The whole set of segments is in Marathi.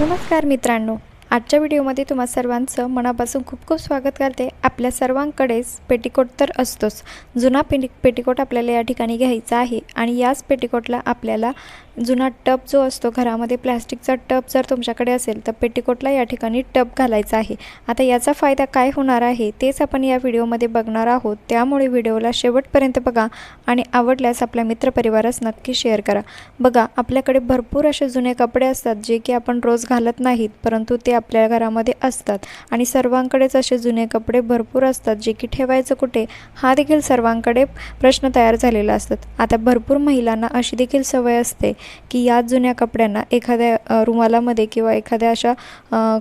नमस्कार मित्रांनो. आजच्या व्हिडिओमध्ये तुम्हा सर्वांचं मनापासून खूप खूप स्वागत करते. आपल्या सर्वांकडेच पेटिकोट तर असतोच. जुना पेटी पेटिकोट आपल्याला या ठिकाणी घ्यायचा आहे आणि याच पेटिकोटला आपल्याला जुना टब जो असतो घरामध्ये प्लॅस्टिकचा टब जर तुमच्याकडे असेल तर पेटिकोटला या ठिकाणी टब घालायचा आहे. आता याचा फायदा काय होणार आहे तेच आपण या व्हिडिओमध्ये बघणार आहोत. त्यामुळे व्हिडिओला शेवटपर्यंत बघा आणि आवडल्यास आपल्या मित्रपरिवारास नक्की शेअर करा. बघा आपल्याकडे भरपूर असे जुने कपडे असतात जे की आपण रोज घालत नाहीत परंतु ते आपल्या घरामध्ये असतात. आणि सर्वांकडेच असे जुने कपडे भरपूर असतात जे की ठेवायचं कुठे हा देखील सर्वांकडे प्रश्न तयार झालेला असतात आता भरपूर महिलांना अशी देखील सवय असते की या जुन्या कपड्यांना एखाद्या रुमालामध्ये किंवा एखाद्या अशा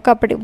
कपडे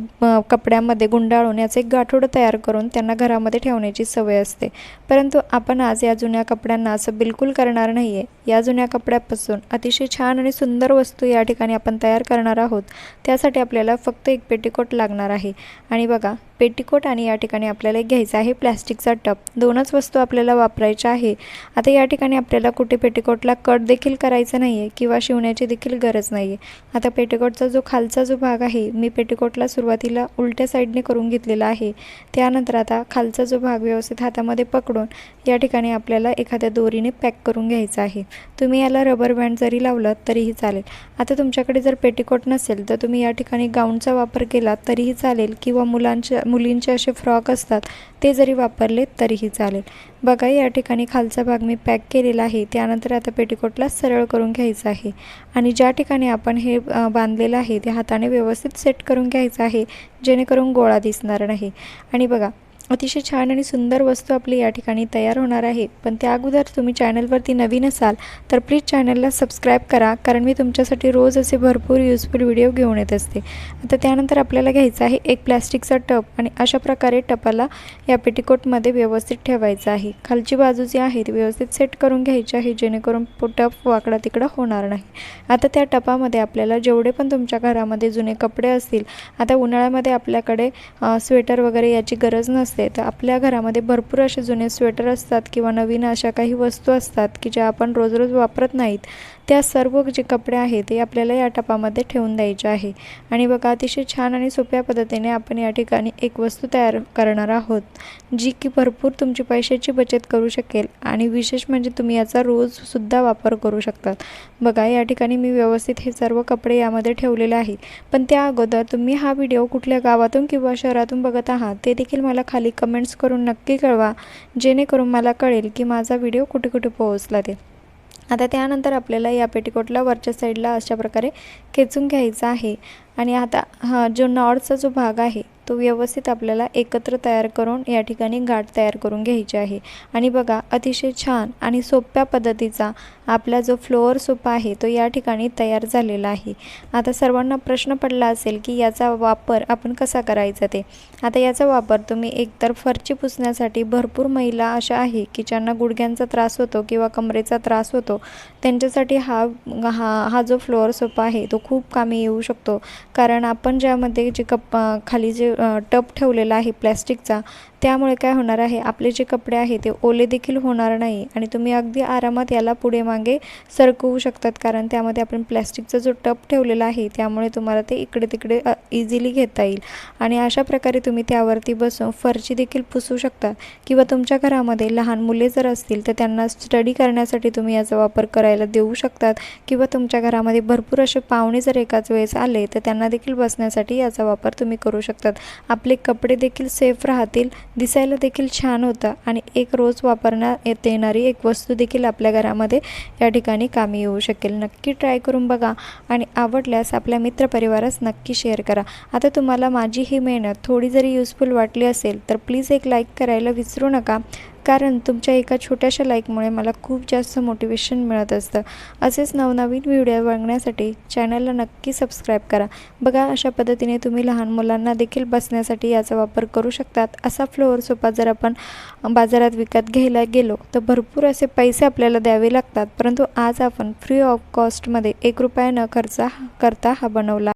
कपड्यामध्ये गुंडाळून याचं एक गाठोडं तयार करून त्यांना घरामध्ये ठेवण्याची सवय असते. परंतु आपण आज या जुन्या कपड्यांना असं बिलकुल करणार नाही आहे या जुन्या कपड्यापासून अतिशय छान आणि सुंदर वस्तू या ठिकाणी आपण तयार करणार आहोत. त्यासाठी आपल्याला फक्त एक पेटीकोट लागणार आहे. आणि बघा पेटीकोट आणि या ठिकाणी आपल्याला एक घ्यायचा आहे प्लॅस्टिकचा टप. दोनच वस्तू आपल्याला वापरायच्या आहे. आता या ठिकाणी आपल्याला कुठे पेटीकोटला कट देखील करायचं नाही आहे किंवा शिवण्याची देखील गरज नाही आहे आता पेटीकोटचा जो खालचा जो भाग आहे मी पेटीकोटला सुरुवातीला उलट्या साईडने करून घेतलेला आहे. त्यानंतर आता खालचा जो भाग व्यवस्थित हातामध्ये पकडून या ठिकाणी आपल्याला एखाद्या दोरीने पॅक करून घ्यायचा आहे. तुम्ही याला रबर बँड जरी लावलं तरीही चालेल. आता तुमच्याकडे जर पेटीकोट नसेल तर तुम्ही या ठिकाणी गाऊनचा वापर केला तरीही चालेल. किंवा मुलांच्या मुलींचे असे फ्रॉक असतात ते जरी वापरले तरीही चालेल. बघा या ठिकाणी खालचा भाग मी पॅक केलेला आहे. त्यानंतर आता पेटीकोटला सरळ करून घ्यायचं आहे. आणि ज्या ठिकाणी आपण हे बांधलेलं आहे ते हाताने व्यवस्थित सेट करून घ्यायचं आहे जेणेकरून गोळा दिसणार नाही. आणि बघा अतिशय छान आणि सुंदर वस्तू आपली या ठिकाणी तयार होणार आहे. पण त्या अगोदर तुम्ही चॅनलवरती नवीन असाल तर प्लीज चॅनलला सबस्क्राईब करा कारण मी तुमच्यासाठी रोज असे भरपूर युजफुल व्हिडिओ घेऊन येत असते. आता त्यानंतर आपल्याला घ्यायचं आहे एक प्लॅस्टिकचा टप आणि अशा प्रकारे टपाला या पेटिकोटमध्ये व्यवस्थित ठेवायचं आहे. खालची बाजू जी आहे ती व्यवस्थित सेट करून घ्यायची आहे जेणेकरून टप वाकडा तिकडं होणार नाही. आता त्या टपामध्ये आपल्याला जेवढे पण तुमच्या घरामध्ये जुने कपडे असतील आता उन्हाळ्यामध्ये आपल्याकडे स्वेटर वगैरे याची गरज नसते. तर आपल्या घरामध्ये भरपूर असे जुने स्वेटर असतात किंवा नवीन अशा काही वस्तू असतात की ज्या आपण रोज रोज वापरत नाहीत त्या सर्व जे कपडे आहेत ते आपल्याला या टपामध्ये ठेवून द्यायचे आहे. आणि बघा अतिशय छान आणि सोप्या पद्धतीने आपण या ठिकाणी एक वस्तू तयार करणार आहोत जी की भरपूर तुमची पैशाची बचत करू शकेल आणि विशेष म्हणजे तुम्ही याचा रोजसुद्धा वापर करू शकतात. बघा या ठिकाणी मी व्यवस्थित हे सर्व कपडे यामध्ये ठेवलेले आहे. पण त्या अगोदर तुम्ही हा व्हिडिओ कुठल्या गावातून किंवा शहरातून बघत आहात ते देखील मला खाली कमेंट्स करून नक्की कळवा जेणेकरून मला कळेल की माझा व्हिडिओ कुठे कुठे पोहोचला ते आता त्यानंतर आपल्याला या पेटीकोटला वरच्या साईडला अशा प्रकारे खेचून घ्यायचा आहे. आणि आता हा जो नॉर्थचा जो भाग आहे तो व्यवस्थित आपल्याला एकत्र तयार करून या ठिकाणी गाठ तयार करून घ्यायची आहे. आणि बघा अतिशय छान आणि सोप्या पद्धतीचा आपला जो फ्लोअर सोपा आहे तो या ठिकाणी तयार झालेला आहे. आता सर्वांना प्रश्न पडला असेल की याचा वापर आपण कसा करायचा ते. आता याचा वापर तुम्ही एकतर फरची पुसण्यासाठी भरपूर महिला अशा आहे की ज्यांना गुडघ्यांचा त्रास होतो किंवा कमरेचा त्रास होतो त्यांच्यासाठी हा हा हा जो फ्लोअर सोपा आहे तो खूप कामी येऊ शकतो. कारण आपण ज्यामध्ये जे कप खाली जे अ, टब ठेवलेला आहे प्लॅस्टिकचा. त्यामुळे काय होणार आहे? आपले जे कपडे आहे ते ओले देखील होणार नाही आणि तुम्ही अगदी आरामात याला पुढे मागे सरकवू शकतात. कारण त्यामध्ये आपण प्लॅस्टिकचा जो टब ठेवलेला आहे त्यामुळे तुम्हाला ते इकडे तिकडे इझिली घेता येईल. आणि अशा प्रकारे तुम्ही त्यावरती बसून फरची देखील पुसू शकता किंवा तुमच्या घरामध्ये लहान मुले जर असतील तर त्यांना स्टडी करण्यासाठी तुम्ही याचा वापर करायला देऊ शकतात. किंवा तुमच्या घरामध्ये भरपूर असे पाहुणे जर एकाच वेळेस आले तर त्यांना देखील बसण्यासाठी याचा वापर तुम्ही करू शकतात. आपले कपडे देखील सेफ राहतील. दिसायला देखील छान होतं आणि एक रोज वापरण्यात येत येणारी एक वस्तू देखील आपल्या घरामध्ये या ठिकाणी कामी येऊ शकेल. नक्की ट्राय करून बघा आणि आवडल्यास आपल्या मित्रपरिवारास नक्की शेअर करा. आता तुम्हाला माझी ही मेहनत थोडी जरी युजफुल वाटली असेल तर प्लीज एक लाईक करायला विसरू नका. कारण तुमच्या एका छोट्याशा लाईकमुळे मला खूप जास्त मोटिवेशन मिळत असतं. असेच नवनवीन व्हिडिओ बघण्यासाठी चॅनलला नक्की सबस्क्राईब करा. बघा अशा पद्धतीने तुम्ही लहान मुलांना देखील बसण्यासाठी याचा वापर करू शकतात. असा फ्लोअर सोफा जर आपण बाजारात विकत घ्यायला गेलो तर भरपूर असे पैसे आपल्याला द्यावे लागतात. परंतु आज आपण फ्री ऑफ कॉस्टमध्ये एक रुपया न खर्च करता हा बनवला.